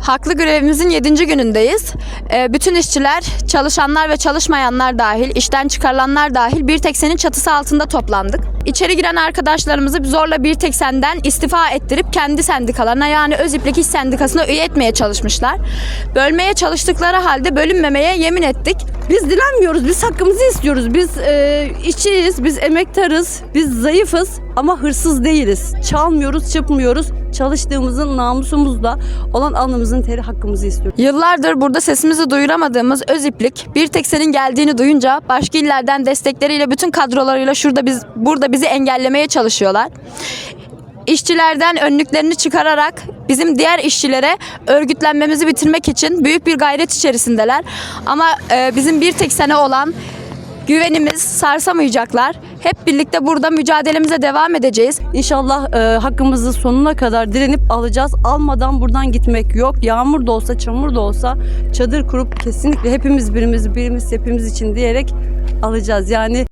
Haklı görevimizin 7. günündeyiz. Ee, bütün işçiler, çalışanlar ve çalışmayanlar dahil, işten çıkarılanlar dahil bir tek senin çatısı altında toplandık. İçeri giren arkadaşlarımızı zorla bir tek senden istifa ettirip kendi sendikalarına yani Öziplik İş Sendikası'na üye etmeye çalışmışlar. Bölmeye çalıştıkları halde bölünmemeye yemin ettik. Biz dilenmiyoruz, biz hakkımızı istiyoruz. Biz e, işçiyiz, biz emektarız, biz zayıfız ama hırsız değiliz. Çalmıyoruz, çıkmıyoruz. Çalıştığımızın namusumuzla olan alnımızın teri hakkımızı istiyoruz. Yıllardır burada sesimizi duyuramadığımız Öziplik bir tek senin geldiğini duyunca başka illerden destekleriyle bütün kadrolarıyla şurada biz burada bizi engellemeye çalışıyorlar. İşçilerden önlüklerini çıkararak bizim diğer işçilere örgütlenmemizi bitirmek için büyük bir gayret içerisindeler. Ama e, bizim bir tek sene olan güvenimiz sarsamayacaklar. Hep birlikte burada mücadelemize devam edeceğiz. İnşallah e, hakkımızı sonuna kadar direnip alacağız. Almadan buradan gitmek yok. Yağmur da olsa, çamur da olsa çadır kurup kesinlikle hepimiz birimiz, birimiz hepimiz için diyerek alacağız. Yani